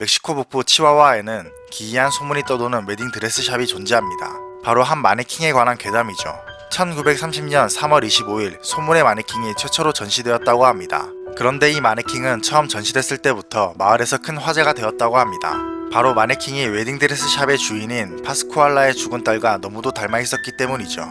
멕시코 북부 치와와에는 기이한 소문이 떠도는 웨딩 드레스샵이 존재합니다. 바로 한 마네킹에 관한 괴담이죠. 1930년 3월 25일 소문의 마네킹이 최초로 전시되었다고 합니다. 그런데 이 마네킹은 처음 전시됐을 때부터 마을에서 큰 화제가 되었다고 합니다. 바로 마네킹이 웨딩드레스 샵의 주인인 파스쿠알라의 죽은 딸과 너무도 닮아 있었기 때문이죠.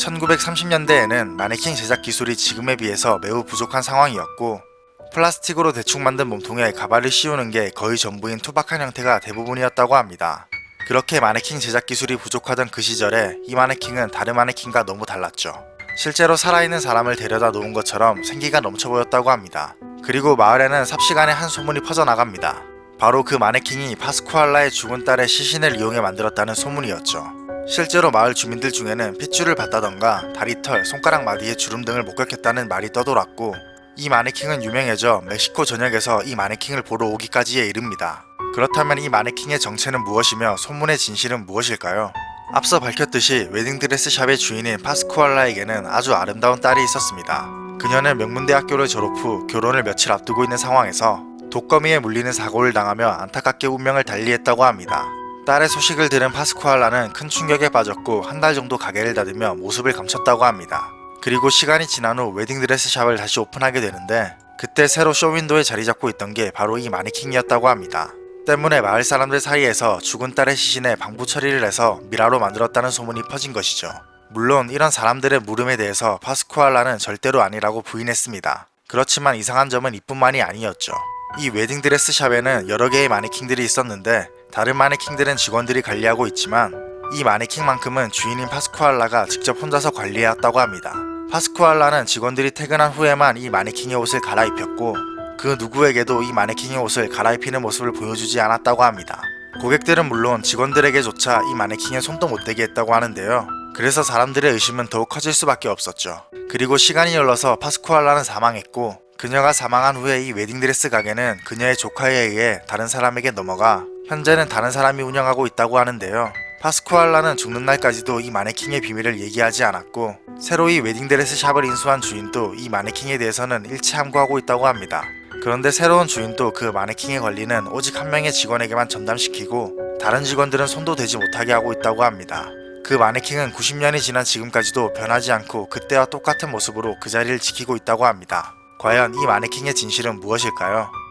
1930년대에는 마네킹 제작 기술이 지금에 비해서 매우 부족한 상황이었고 플라스틱으로 대충 만든 몸통에 가발을 씌우는 게 거의 전부인 투박한 형태가 대부분이었다고 합니다. 그렇게 마네킹 제작 기술이 부족하던 그 시절에 이 마네킹은 다른 마네킹과 너무 달랐죠. 실제로 살아있는 사람을 데려다 놓은 것처럼 생기가 넘쳐 보였다고 합니다. 그리고 마을에는 삽시간에 한 소문이 퍼져나갑니다. 바로 그 마네킹이 파스쿠알라의 죽은 딸의 시신을 이용해 만들었다는 소문이었죠. 실제로 마을 주민들 중에는 핏줄을 봤다던가 다리털, 손가락 마디에 주름 등을 목격했다는 말이 떠돌았고 이 마네킹은 유명해져 멕시코 전역에서 이 마네킹을 보러 오기까지에 이릅니다. 그렇다면 이 마네킹의 정체는 무엇이며 소문의 진실은 무엇일까요? 앞서 밝혔듯이 웨딩드레스 샵의 주인인 파스쿠알라에게는 아주 아름다운 딸이 있었습니다. 그녀는 명문대학교를 졸업 후 결혼을 며칠 앞두고 있는 상황에서 독거미에 물리는 사고를 당하며 안타깝게 운명을 달리했다고 합니다. 딸의 소식을 들은 파스쿠알라는 큰 충격에 빠졌고 한 달 정도 가게를 닫으며 모습을 감췄다고 합니다. 그리고 시간이 지난 후 웨딩드레스 샵을 다시 오픈하게 되는데 그때 새로 쇼윈도에 자리 잡고 있던 게 바로 이 마네킹이었다고 합니다. 때문에 마을 사람들 사이에서 죽은 딸의 시신에 방부 처리를 해서 미라로 만들었다는 소문이 퍼진 것이죠. 물론 이런 사람들의 물음에 대해서 파스쿠알라는 절대로 아니라고 부인했습니다. 그렇지만 이상한 점은 이뿐만이 아니었죠. 이 웨딩드레스 샵에는 여러 개의 마네킹들이 있었는데 다른 마네킹들은 직원들이 관리하고 있지만 이 마네킹만큼은 주인인 파스쿠알라가 직접 혼자서 관리해왔다고 합니다. 파스쿠알라는 직원들이 퇴근한 후에만 이 마네킹의 옷을 갈아입혔고 그 누구에게도 이 마네킹의 옷을 갈아입히는 모습을 보여주지 않았다고 합니다. 고객들은 물론 직원들에게조차 이 마네킹에 손도 못 대게 했다고 하는데요. 그래서 사람들의 의심은 더욱 커질 수밖에 없었죠. 그리고 시간이 흘러서 파스쿠알라는 사망했고 그녀가 사망한 후에 이 웨딩드레스 가게는 그녀의 조카에 의해 다른 사람에게 넘어가 현재는 다른 사람이 운영하고 있다고 하는데요. 파스쿠알라는 죽는 날까지도 이 마네킹의 비밀을 얘기하지 않았고 새로 이 웨딩드레스 샵을 인수한 주인도 이 마네킹에 대해서는 일치 함구하고 있다고 합니다. 그런데 새로운 주인도 그 마네킹의 권리는 오직 한 명의 직원에게만 전담시키고 다른 직원들은 손도 대지 못하게 하고 있다고 합니다. 그 마네킹은 90년이 지난 지금까지도 변하지 않고 그때와 똑같은 모습으로 그 자리를 지키고 있다고 합니다. 과연 이 마네킹의 진실은 무엇일까요?